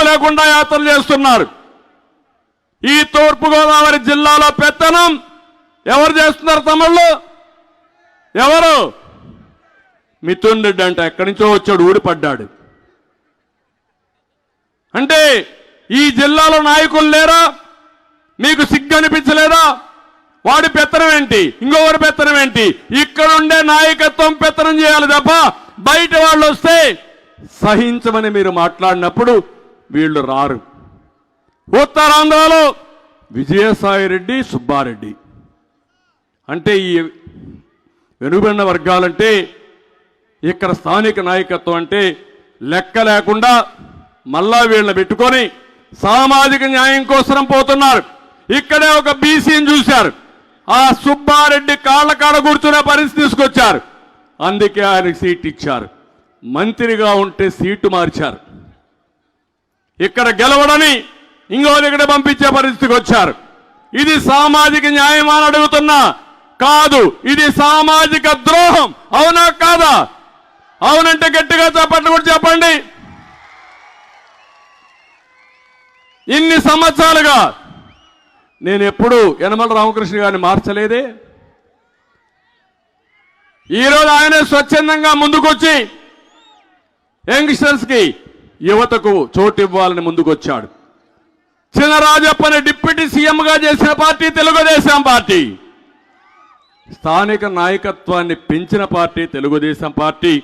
సిగ్గు లేకుండా యాత్రలు చేస్తున్నారు. ఈ తూర్పుగోదావరి జిల్లాలో పెత్తనం ఎవరు చేస్తున్నారు తమ్ముళ్ళు ఎవరు? మిథున్ రెడ్డి అంటే ఎక్కడి నుంచో వచ్చాడు ఊడిపడ్డాడు అంటే ఈ జిల్లాలో నాయకులు లేరా? మీకు సిగ్గు అనిపించలేదా? వాడి పెత్తనం ఏంటి? ఇంకొకరి పెత్తనం ఏంటి? ఇక్కడుండే నాయకత్వం పెత్తనం చేయాలి తప్ప బయట వాళ్ళు వస్తే సహించమని మీరు మాట్లాడినప్పుడు వీళ్ళు రారు. ఉత్తరాంధ్రలో విజయసాయి రెడ్డి సుబ్బారెడ్డి. అంటే ఈ వెనుబడిన వర్గాలంటే ఇక్కడ స్థానిక నాయకత్వం అంటే లెక్క లేకుండా మళ్ళా వీళ్ళని పెట్టుకొని సామాజిక న్యాయం కోసం పోతున్నారు. ఇక్కడే ఒక బీసీని చూశారు. ఆ సుబ్బారెడ్డి కాళ్ళ కాడ కూర్చునే పరిస్థితి తీసుకొచ్చారు. అందుకే ఆయనకు సీట్ ఇచ్చారు. మంత్రిగా ఉంటే సీటు మార్చారు. ఇక్కడ గెలవడని ఇంకో దగ్గర పంపించే పరిస్థితికి వచ్చారు. ఇది సామాజిక న్యాయం అని అడుగుతున్నా కాదు ఇది సామాజిక ద్రోహం. అవునా కాదా? అవునంటే గట్టిగా చెప్పండి కూడా చెప్పండి. ఇన్ని సంవత్సరాలుగా నేను ఎప్పుడు యనమల రామకృష్ణ గారిని మార్చలేదే. ఈరోజు ఆయన స్వచ్ఛందంగా ముందుకొచ్చి యంగ్స్టర్స్కి యువతకు చోటు ఇవ్వాలని ముందుకొచ్చాడు. చినరాజప్పని డిప్యూటీ సీఎంగా చేసిన పార్టీ తెలుగుదేశం పార్టీ. స్థానిక నాయకత్వాన్ని పెంచిన పార్టీ తెలుగుదేశం పార్టీ.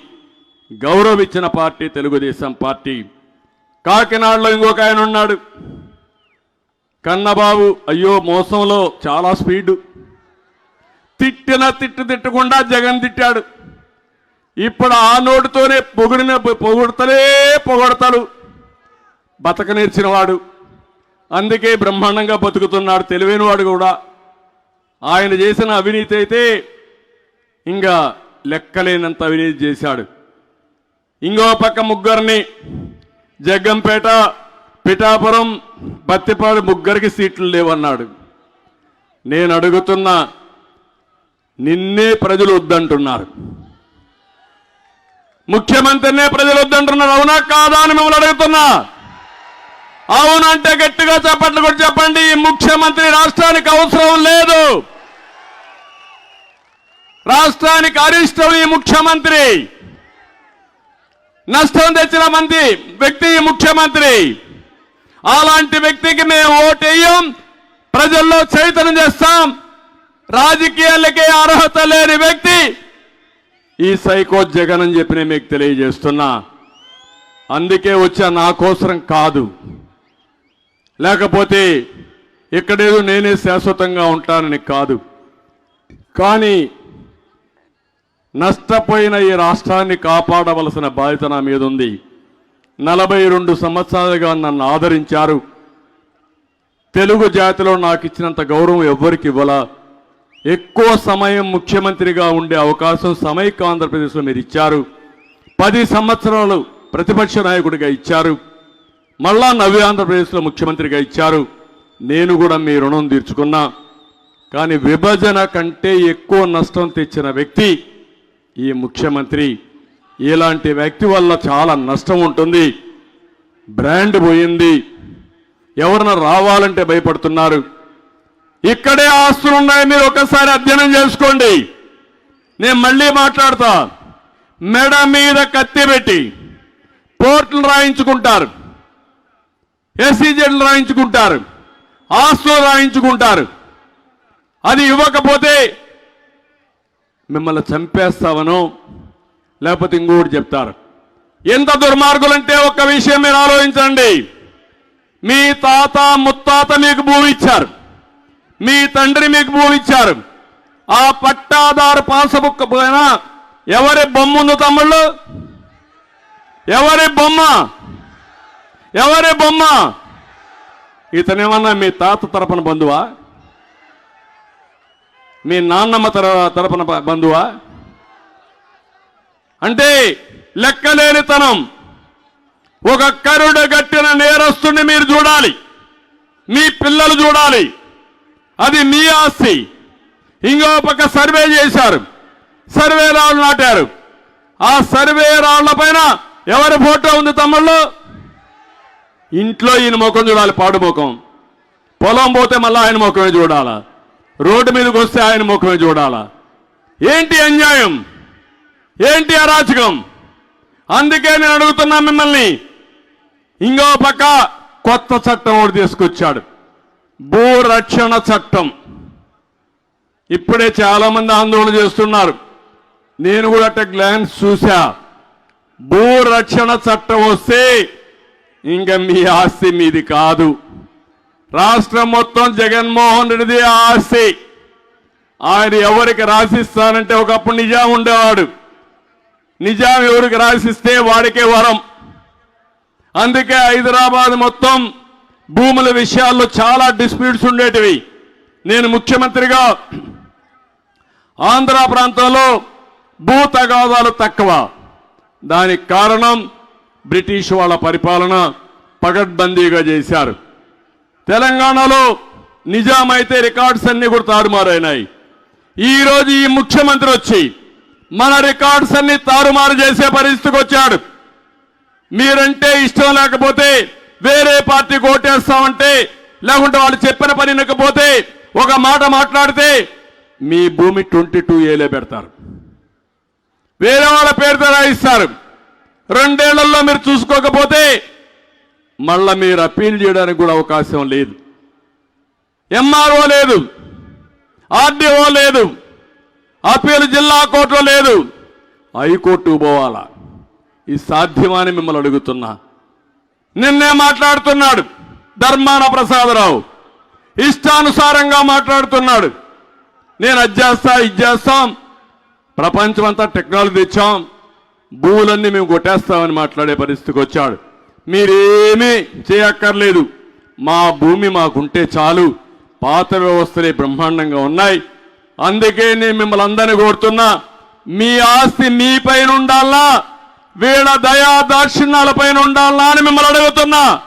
గౌరవించిన పార్టీ తెలుగుదేశం పార్టీ. కాకినాడలో ఇంకొక ఆయన ఉన్నాడు. కన్నబాబు అయ్యో మోసంలో చాలా స్పీడు. తిట్టిన తిట్టు తిట్టకుండా జగన్ తిట్టాడు. ఇప్పుడు ఆ నోటితోనే పొగిడిన పొగుడతలే పొగడతాడు బతక నేర్చినవాడు అందుకే బ్రహ్మాండంగా బతుకుతున్నాడు తెలివైనవాడు కూడా. ఆయన చేసిన అవినీతి అయితే ఇంకా లెక్కలేనంత అవినీతి చేశాడు. ఇంకో పక్క ముగ్గురిని జగ్గంపేట పిఠాపురం బత్తిపాడు ముగ్గురికి సీట్లు లేవన్నాడు. నేను అడుగుతున్నా నిన్నే ప్రజలు వద్దంటున్నారు. ముఖ్యమంత్రినే ప్రజలు వద్దంటున్నారు అవునా కాదా అని మిమ్మల్ని అడుగుతున్నా. అవునంటే గట్టిగా చెప్పట్లు కూడా చెప్పండి. ఈ ముఖ్యమంత్రి రాష్ట్రానికి అవసరం లేదు. రాష్ట్రానికి అరిష్టం ఈ ముఖ్యమంత్రి. నష్టం తెచ్చిన మంది వ్యక్తి ఈ ముఖ్యమంత్రి. అలాంటి వ్యక్తికి మేము ఓటేయం ప్రజల్లో చైతన్యం చేస్తాం. రాజకీయాలకే అర్హత లేని వ్యక్తి ఈ సైకో జగన్ అని చెప్పి నేను మీకు తెలియజేస్తున్నా. అందుకే వచ్చా నా కోసరం కాదు. లేకపోతే ఇక్కడేదో నేనే శాశ్వతంగా ఉంటానని కాదు. కానీ నష్టపోయిన ఈ రాష్ట్రాన్ని కాపాడవలసిన బాధ్యత నా మీద ఉంది. నలభై రెండు సంవత్సరాలుగా నన్ను ఆదరించారు. తెలుగు జాతిలో నాకు ఇచ్చినంత గౌరవం ఎవ్వరికి ఇవ్వలా? ఎక్కువ సమయం ముఖ్యమంత్రిగా ఉండే అవకాశం సమైక్య ఆంధ్రప్రదేశ్లో మీరు ఇచ్చారు. పది సంవత్సరాలు ప్రతిపక్ష నాయకుడిగా ఇచ్చారు. మళ్ళా నవ్య ఆంధ్రప్రదేశ్లో ముఖ్యమంత్రిగా ఇచ్చారు. నేను కూడా మీ రుణం తీర్చుకున్నా. కానీ విభజన కంటే ఎక్కువ నష్టం తెచ్చిన వ్యక్తి ఈ ముఖ్యమంత్రి. ఇలాంటి వ్యక్తి వల్ల చాలా నష్టం ఉంటుంది. బ్రాండ్ పోయింది. ఎవరన్నా రావాలంటే భయపడుతున్నారు. ఇక్కడే ఆస్తులు ఉన్నాయి మీరు ఒకసారి అధ్యయనం చేసుకోండి. నేను మళ్ళీ మాట్లాడతా. మెడ మీద కత్తి పెట్టి పోర్టులు రాయించుకుంటారు. ఎస్సీజెడ్లు రాయించుకుంటారు. ఆస్తులు రాయించుకుంటారు. అది ఇవ్వకపోతే మిమ్మల్ని చంపేస్తావనో లేకపోతే ఇంకోటి చెప్తారు. ఎంత దుర్మార్గులంటే ఒక్క విషయం మీరు ఆలోచించండి. మీ తాత ముత్తాత మీకు భూమి ఇచ్చారు. మీ తండ్రి మీకు భూమి ఇచ్చారు ఆ పట్టాదారు పాసబుక్ పైన ఎవరి బొమ్మ ఉంది తమ్ముళ్ళు? ఎవరి బొమ్మ? ఎవరి బొమ్మ? ఇతనేమన్నా మీ తాత తరపున బంధువా? మీ నాన్నమ్మ తర తరపున బంధువా? అంటే లెక్కలేనితనం. ఒక కరుడు గట్టిన నేరస్తుని మీరు చూడాలి. మీ పిల్లలు చూడాలి. అది మీ ఆస్తి. ఇంకో పక్క సర్వే చేశారు. సర్వే రాళ్ళు నాటారు. ఆ సర్వే రాళ్ళ పైన ఎవరి ఫోటో ఉంది తమ్ముళ్ళు? ఇంట్లో ఈయన ముఖం చూడాలి పాడు ముఖం. పొలం పోతే మళ్ళీ ఆయన ముఖమే చూడాలా. రోడ్డు మీదకి వస్తే ఆయన ముఖమే చూడాలా. ఏంటి అన్యాయం? ఏంటి అరాచకం? అందుకే నేను అడుగుతున్నా మిమ్మల్ని. ఇంకో పక్క కొత్త చట్టం ఒకటి తీసుకొచ్చాడు. భూ రక్షణ చట్టం. ఇప్పుడే చాలామంది ఆందోళన చేస్తున్నారు. నేను కూడా అట్ట గ్లాన్స్ చూసా భూరక్షణ చట్టం వస్తే ఇంకా మీ ఆస్తి మీది కాదు. రాష్ట్రం మొత్తం జగన్మోహన్ రెడ్డిది ఆస్తి. ఆయన ఎవరికి రాసిస్తానంటే ఒకప్పుడు నిజాం ఉండేవాడు. నిజాం ఎవరికి రాసిస్తే వాడికే వరం. అందుకే హైదరాబాద్ మొత్తం భూముల విషయాల్లో చాలా డిస్ప్యూట్స్ ఉండేటివి. నేను ముఖ్యమంత్రిగా ఆంధ్ర ప్రాంతంలో భూ తగాదాలు తక్కువ. దానికి కారణం బ్రిటిష్ వాళ్ళ పరిపాలన పగడ్బందీగా చేశారు. తెలంగాణలో నిజాం అయితే రికార్డ్స్ అన్ని కూడా తారుమారైనాయి. ఈరోజు ఈ ముఖ్యమంత్రి వచ్చి మన రికార్డ్స్ అన్ని తారుమారు చేసే పరిస్థితికి వచ్చాడు. మీరంటే ఇష్టం లేకపోతే వేరే పార్టీ ఓటేస్తామంటే లేకుంటే వాళ్ళు చెప్పిన పని వినకపోతే ఒక మాట మాట్లాడితే మీ భూమి ట్వంటీ టూ ఏలే పెడతారు. వేరే వాళ్ళ పేరుతో రాయిస్తారు రెండేళ్ళలో మీరు చూసుకోకపోతే మళ్ళా మీరు అప్పీల్ చేయడానికి కూడా అవకాశం లేదు. ఎంఆర్ఓ లేదు. ఆర్డీఓ లేదు. అప్పీల్ జిల్లా కోర్టులో లేదు. హైకోర్టు పోవాలా. ఇది సాధ్యమని మిమ్మల్ని అడుగుతున్నా. నిన్నే మాట్లాడుతున్నాడు ధర్మాన ప్రసాదరావు. ఇష్టానుసారంగా మాట్లాడుతున్నాడు. నేను అది చేస్తా ఇది చేస్తాం. ప్రపంచం అంతా టెక్నాలజీ ఇచ్చాం భూములన్నీ మేము కొట్టేస్తామని మాట్లాడే పరిస్థితికి వచ్చాడు. మీరేమీ చేయక్కర్లేదు. మా భూమి మాకుంటే చాలు. పాత వ్యవస్థలే బ్రహ్మాండంగా ఉన్నాయి. అందుకే నేను మిమ్మల్ని అందరినీ కోరుతున్నా. మీ ఆస్తి మీ పైన ఉండాలా? వీళ్ళ దయా దాక్షిణ్యాల పైన ఉండాలా అని మిమ్మల్ని అడుగుతున్నా.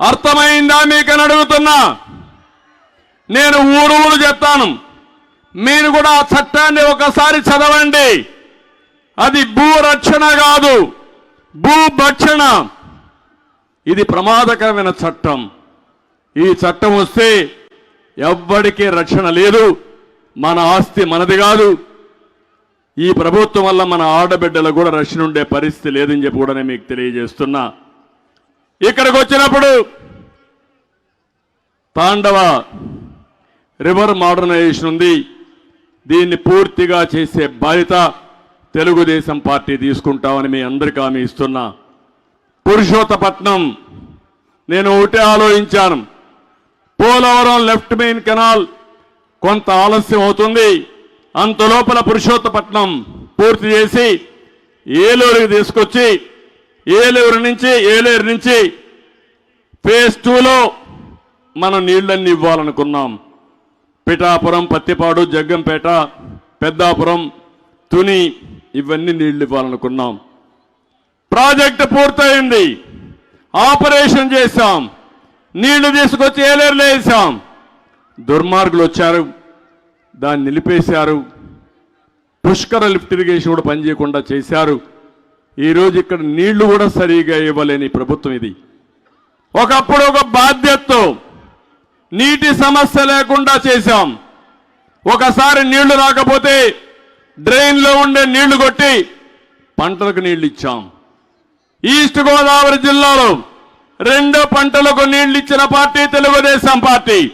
అర్థమైందా మీకని అడుగుతున్నా. నేను ఊరు ఊరు చెప్తాను. మీరు కూడా ఆ చట్టాన్ని ఒకసారి చదవండి. అది భూ రక్షణ కాదు భూభక్షణ ఇది ప్రమాదకరమైన చట్టం. ఈ చట్టం వస్తే ఎవ్వడికి రక్షణ లేదు. మన ఆస్తి మనది కాదు. ఈ ప్రభుత్వం వల్ల మన ఆడబిడ్డలకు కూడా రక్షణ ఉండే పరిస్థితి లేదని చెప్పి కూడా నేను మీకు తెలియజేస్తున్నా. ఇక్కడికి వచ్చినప్పుడు తాండవ రివర్ మోడర్నైజేషన్ ఉంది. దీన్ని పూర్తిగా చేసే బాధ్యత తెలుగుదేశం పార్టీ తీసుకుంటామని మీ అందరికీ హామీ ఇస్తున్నా. పురుషోత్తపట్నం నేను ఒకటే ఆలోచించాను. పోలవరం లెఫ్ట్ మెయిన్ కెనాల్ కొంత ఆలస్యం అవుతుంది. అంత లోపల పురుషోత్తపట్నం పూర్తి చేసి ఏలూరుకి తీసుకొచ్చి ఏలూరు నుంచి ఏలేరు నుంచి ఫేజ్ టూలో మనం నీళ్ళన్ని ఇవ్వాలనుకున్నాం. పిఠాపురం పత్తిపాడు జగ్గంపేట పెద్దాపురం తుని ఇవన్నీ నీళ్ళు ఇవ్వాలనుకున్నాం. ప్రాజెక్ట్ పూర్తయింది. ఆపరేషన్ చేశాం. నీళ్ళు తీసుకొచ్చి ఏలేరు వేసాం దుర్మార్గులు వచ్చారు. దాన్ని నిలిపేశారు. పుష్కర లిఫ్ట్ ఇరిగేషన్ కూడా పనిచేయకుండా చేశారు. ఈరోజు ఇక్కడ నీళ్ళు కూడా సరిగా ఇవ్వలేని ప్రభుత్వం ఇది. ఒకప్పుడు ఒక బాధ్యతతో నీటి సమస్య లేకుండా చేశాం. ఒకసారి నీళ్ళు రాకపోతే డ్రైన్లో ఉండే నీళ్ళు కొట్టి పంటలకు నీళ్ళు ఇచ్చాం. ఈస్ట్ గోదావరి జిల్లాలో రెండో పంటలకు నీళ్ళు ఇచ్చిన పార్టీ తెలుగుదేశం పార్టీ.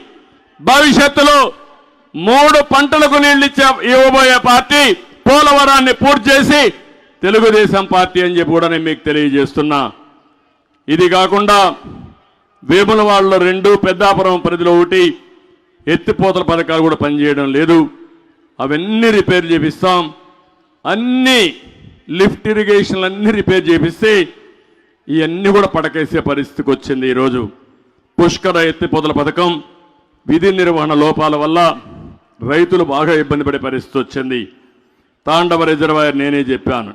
భవిష్యత్తులో మూడు పంటలకు నీళ్ళిచ్చే ఇవ్వబోయే పార్టీ పోలవరాన్ని పూర్తి చేసి తెలుగుదేశం పార్టీ అని చెప్పి కూడా నేను మీకు తెలియజేస్తున్నా. ఇది కాకుండా వేములవాడలో రెండు పెద్దాపురం పరిధిలో ఒకటి ఎత్తిపోతల పథకాలు కూడా పనిచేయడం లేదు. అవన్నీ రిపేర్ చేపిస్తాం. అన్ని లిఫ్ట్ ఇరిగేషన్లు అన్నీ రిపేర్ చేపిస్తే ఇవన్నీ కూడా పడకేసే పరిస్థితికి వచ్చింది ఈరోజు. పుష్కర ఎత్తిపోతల పథకం విధి నిర్వహణ లోపాల వల్ల రైతులు బాగా ఇబ్బంది పడే పరిస్థితి వచ్చింది. తాండవ రిజర్వాయర్ నేనే చెప్పాను.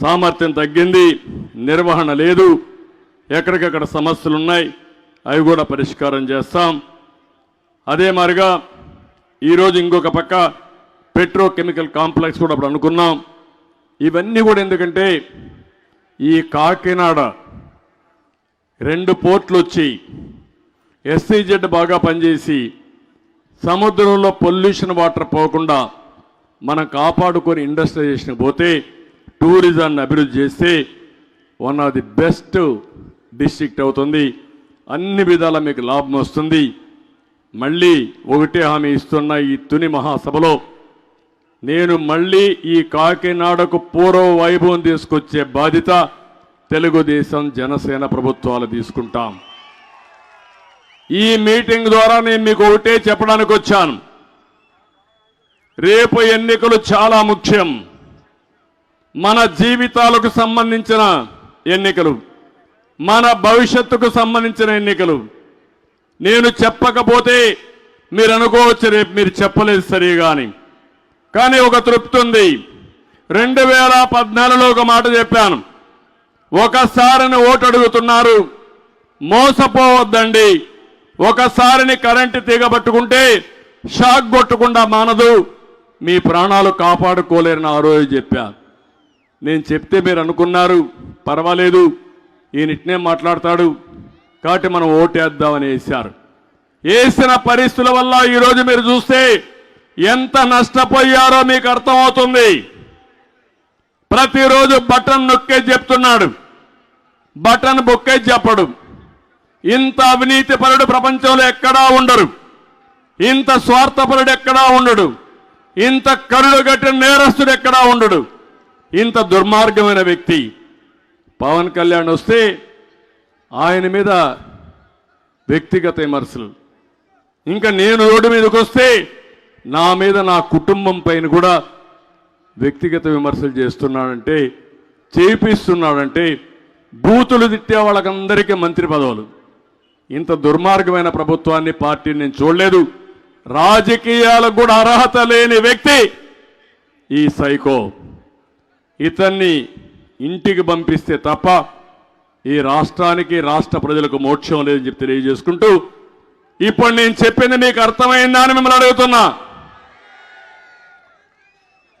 సామర్థ్యం తగ్గింది నిర్వహణ లేదు ఎక్కడికక్కడ సమస్యలు ఉన్నాయి అవి కూడా పరిష్కారం చేస్తాం. అదే మారిగా ఈరోజు ఇంకొక పక్క పెట్రోకెమికల్ కాంప్లెక్స్ కూడా అప్పుడు అనుకున్నాం. ఇవన్నీ కూడా ఎందుకంటే ఈ కాకినాడ రెండు పోర్ట్లు వచ్చి ఎస్సీజెడ్ బాగా పనిచేసి సముద్రంలో పొల్యూషన్ వాటర్ పోకుండా మనం కాపాడుకొని ఇండస్ట్రియలైజేషన్ పోతే టూరిజాన్ని అభివృద్ధి చేస్తే one of the best district అవుతుంది. అన్ని విధాల మీకు లాభం వస్తుంది. మళ్ళీ ఒకటే హామీ ఇస్తున్న ఈ తుని మహాసభలో. నేను మళ్ళీ ఈ కాకినాడకు పూర్వ వైభవం తీసుకొచ్చే బాధ్యత తెలుగుదేశం జనసేన ప్రభుత్వాలు తీసుకుంటాం. ఈ మీటింగ్ ద్వారా నేను మీకు ఒకటే చెప్పడానికి వచ్చాను. రేపు ఎన్నికలు చాలా ముఖ్యం. మన జీవితాలకు సంబంధించిన ఎన్నికలు మన భవిష్యత్తుకు సంబంధించిన ఎన్నికలు. నేను చెప్పకపోతే మీరు అనుకోవచ్చు రేపు మీరు చెప్పలేదు సరిగా అని. కానీ ఒక తృప్తి ఉంది. రెండు వేల పద్నాలుగులో ఒక మాట చెప్పాను. ఒకసారిని ఓటు అడుగుతున్నారు మోసపోవద్దండి. ఒకసారిని కరెంటు తీగబట్టుకుంటే షాక్ కొట్టకుండా మానదు. మీ ప్రాణాలు కాపాడుకోలేరని ఆ రోజు చెప్పా. నేను చెప్తే మీరు అనుకున్నారు. పర్వాలేదు. ఈయన ఇట్నే మాట్లాడతాడు. కాబట్టి మనం ఓటేద్దామని వేశారు. వేసిన పరిస్థితుల వల్ల ఈరోజు మీరు చూస్తే ఎంత నష్టపోయారో మీకు అర్థమవుతుంది. ప్రతిరోజు బటన్ నొక్కే చెప్తున్నాడు. బటన్ బొక్కే చెప్పడు. ఇంత అవినీతి పరుడు ప్రపంచంలో ఎక్కడా ఉండరు ఇంత స్వార్థపరుడు ఎక్కడా ఉండడు. ఇంత కరుడు గట్టిన నేరస్తుడు ఎక్కడా ఉండడు. ఇంత దుర్మార్గమైన వ్యక్తి. పవన్ కళ్యాణ్ వస్తే ఆయన మీద వ్యక్తిగత విమర్శలు. ఇంకా నేను రోడ్డు మీదకి వస్తే నా మీద నా కుటుంబం పైన కూడా వ్యక్తిగత విమర్శలు చేస్తున్నాడంటే చేపిస్తున్నాడంటే బూతులు తిట్టే వాళ్ళకందరికీ మంత్రి పదవులు. ఇంత దుర్మార్గమైన ప్రభుత్వాన్ని పార్టీని నేను చూడలేదు. రాజకీయాలకు కూడా అర్హత లేని వ్యక్తి ఈ సైకో. ఇతన్ని ఇంటికి పంపిస్తే తప్ప ఈ రాష్ట్రానికి రాష్ట్ర ప్రజలకు మోక్షం లేదని చెప్పి తెలియజేసుకుంటూ ఇప్పుడు నేను చెప్పింది మీకు అర్థమైందా అని మిమ్మల్ని అడుగుతున్నా.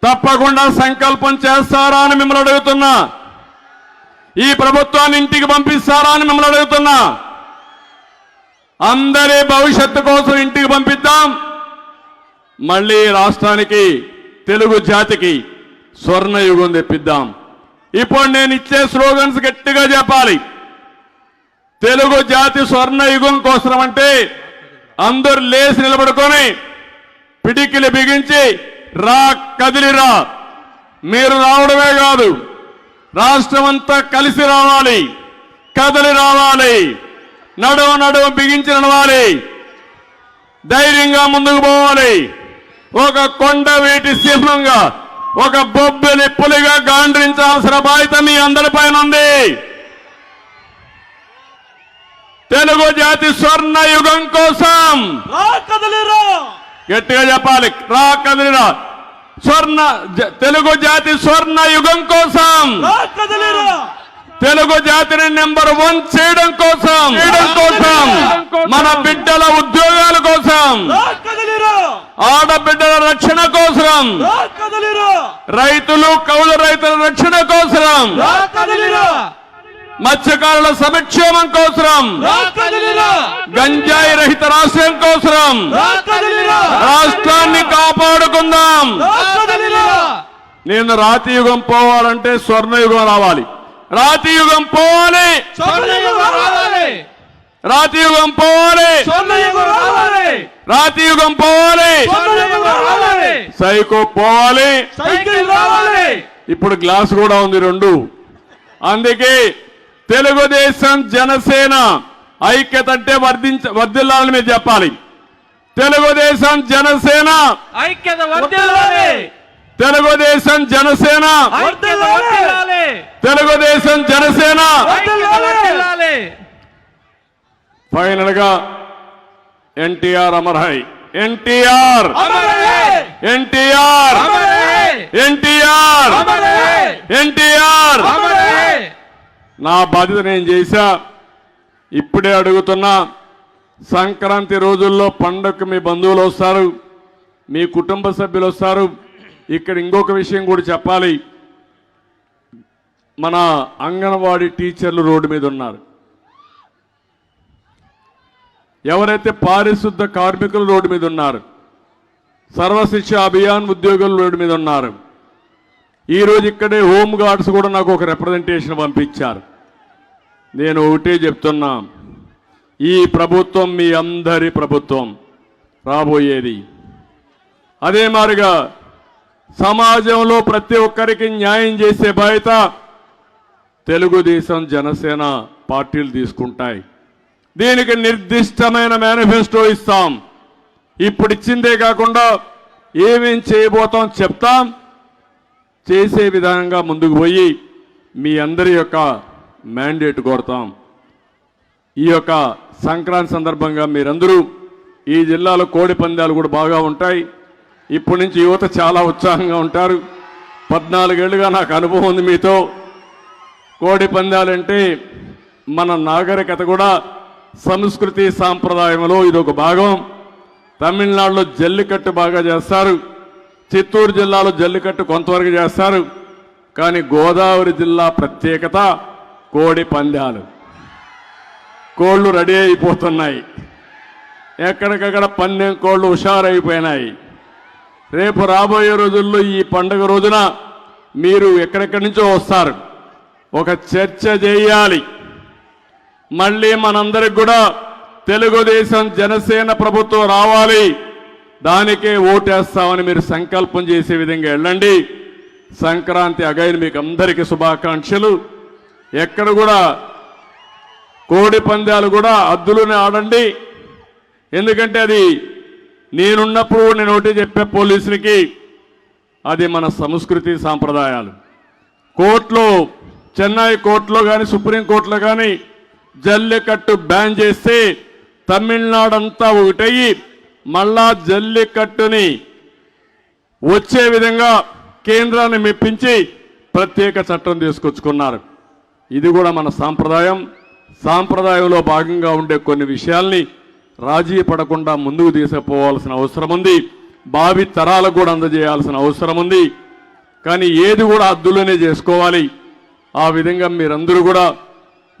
తప్పకుండా సంకల్పం చేస్తారా అని మిమ్మల్ని అడుగుతున్నా. ఈ ప్రభుత్వాన్ని ఇంటికి పంపిస్తారా అని మిమ్మల్ని అడుగుతున్నా. అందరి భవిష్యత్తు కోసం ఇంటికి పంపిద్దాం. మళ్ళీ రాష్ట్రానికి తెలుగు జాతికి స్వర్ణ యుగం తెప్పిద్దాం. ఇప్పుడు నేను ఇచ్చే స్లోగన్స్ గట్టిగా చెప్పాలి. తెలుగు జాతి స్వర్ణ యుగం కోసం అంటే అందరు లేచి నిలబడుకొని పిడికిలు బిగించి రా కదిలిరా మీరు రావడమే కాదు రాష్ట్రమంతా కలిసి రావాలి కదలి రావాలి. నడువ నడువ బిగించి నడవాలి. ధైర్యంగా ముందుకు పోవాలి. ఒక కొండ వీటి సింహంగా ఒక బొబ్బిలి పులిగా గాండ్రించాల్సిన బాధ్యత మీ అందరిపైన ఉంది. తెలుగు జాతి స్వర్ణ యుగం కోసం గట్టిగా చెప్పాలి. రా కదిలిరా. స్వర్ణ తెలుగు జాతి స్వర్ణ యుగం కోసం తెలుగు జాతిని నెంబర్ వన్ చేయడం కోసం. చేయడం కోసం. మన బిడ్డల ఉద్యోగాల కోసం. ఆడబిడ్డల రక్షణ కోసం. రైతులు కౌలు రైతుల రక్షణ కోసం. మత్స్యకారుల సంక్షేమం కోసం. గంజాయి రహిత రాష్ట్రం కోసం. రాష్ట్రాన్ని కాపాడుకుందాం. నేను రాతి యుగం పోవాలంటే స్వర్ణయుగం రావాలి. రాతి యుగం పోవాలి రాతి యుగం పోవాలి. రాతి యుగం పోవాలి. సైకో పోవాలి. ఇప్పుడు గ్లాస్ కూడా ఉంది రెండు. అందుకే తెలుగుదేశం జనసేన ఐక్యత అంటే వర్ధించ వర్ధిల్లాలని మీరు చెప్పాలి. తెలుగుదేశం జనసేన ఐక్యత వర్ధిల్లాలి. తెలుగుదేశం జనసేన. తెలుగుదేశం జనసేన. ఫైనల్గా ఎన్టీఆర్ అమర్హై. ఎన్టీఆర్. ఎన్టీఆర్. ఎన్టీఆర్. ఎన్టీఆర్. నా బాధ్యత నేను చేశా. ఇప్పుడే అడుగుతున్నా సంక్రాంతి రోజుల్లో పండగకు మీ బంధువులు వస్తారు మీ కుటుంబ సభ్యులు వస్తారు ఇక్కడ ఇంకొక విషయం కూడా చెప్పాలి. మన అంగన్వాడీ టీచర్లు రోడ్డు మీద ఉన్నారు. ఎవరైతే పారిశుద్ధ కార్మికులు రోడ్డు మీద ఉన్నారు సర్వశిక్ష అభియాన్ ఉద్యోగులు రోడ్డు మీద ఉన్నారు ఈరోజు ఇక్కడే హోమ్ గార్డ్స్ కూడా నాకు ఒక రిప్రజెంటేషన్ పంపించారు. నేను ఒకటే చెప్తున్నా ఈ ప్రభుత్వం మీ అందరి ప్రభుత్వం రాబోయేది. అదే మారిగా సమాజంలో ప్రతి ఒక్కరికి న్యాయం చేసే బాధ్యత తెలుగుదేశం జనసేన పార్టీలు తీసుకుంటాయి. దీనికి నిర్దిష్టమైన మేనిఫెస్టో ఇస్తాం. ఇప్పుడు ఇచ్చిందే కాకుండా ఏమేం చేయబోతాం చెప్తాం. చేసే విధంగా ముందుకు పోయి మీ అందరి యొక్క మ్యాండేట్ కోరుతాం. ఈ యొక్క సంక్రాంతి సందర్భంగా మీరందరూ ఈ జిల్లాలో కోడి పందాలు కూడా బాగా ఉంటాయి. ఇప్పటి నుంచి యువత చాలా ఉత్సాహంగా ఉంటారు. పద్నాలుగేళ్ళుగా నాకు అనుభవం ఉంది మీతో. కోడి పందాలంటే మన నాగరికత కూడా సంస్కృతి సాంప్రదాయంలో ఇది ఒక భాగం. తమిళనాడులో జల్లికట్టు బాగా చేస్తారు. చిత్తూరు జిల్లాలో జల్లికట్టు కొంతవరకు చేస్తారు. కానీ గోదావరి జిల్లా ప్రత్యేకత కోడి పందాలు. కోళ్ళు రెడీ అయిపోతున్నాయి. ఎక్కడికక్కడ పందెం కోళ్ళు హుషారైపోయినాయి. రేపు రాబోయే రోజుల్లో ఈ పండుగ రోజున మీరు ఎక్కడెక్కడి నుంచో వస్తారు. ఒక చర్చ చేయాలి. మళ్ళీ మనందరికి కూడా తెలుగుదేశం జనసేన ప్రభుత్వం రావాలి. దానికే ఓటేస్తామని మీరు సంకల్పం చేసే విధంగా వెళ్ళండి. సంక్రాంతి అగైన్ మీకు అందరికీ శుభాకాంక్షలు. ఎక్కడ కూడా కోడి పందాలు కూడా అద్దులోనే ఆడండి. ఎందుకంటే అది నేనున్నప్పుడు నేను ఒకటి చెప్పే పోలీసులకి అది మన సంస్కృతి సాంప్రదాయాలు. కోర్టులో చెన్నై కోర్టులో కానీ సుప్రీంకోర్టులో కానీ జల్లికట్టు బ్యాన్ చేస్తే తమిళనాడు అంతా ఒకటయ్యి మళ్ళా జల్లికట్టుని వచ్చే విధంగా కేంద్రాన్ని మెప్పించి ప్రత్యేక చట్టం తీసుకొచ్చుకున్నారు. ఇది కూడా మన సాంప్రదాయం. సాంప్రదాయంలో భాగంగా ఉండే కొన్ని విషయాల్ని రాజీ పడకుండా ముందుకు తీసుకుపోవాల్సిన అవసరం ఉంది భావి తరాలకు కూడా అందజేయాల్సిన అవసరం ఉంది కానీ ఏది కూడా అద్దులోనే చేసుకోవాలి. ఆ విధంగా మీరందరూ కూడా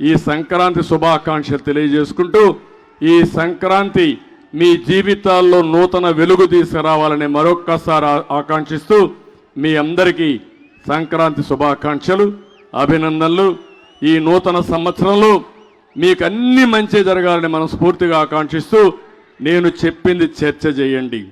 ఈ సంక్రాంతి శుభాకాంక్షలు తెలియజేసుకుంటూ ఈ సంక్రాంతి మీ జీవితాల్లో నూతన వెలుగు తీసుకురావాలని మరొక్కసారి ఆకాంక్షిస్తూ మీ అందరికీ సంక్రాంతి శుభాకాంక్షలు అభినందనలు. ఈ నూతన సంవత్సరంలో మీకు అన్ని మంచి జరగాలని మనస్ఫూర్తిగా ఆకాంక్షిస్తూ నేను చెప్పింది చర్చ చేయండి.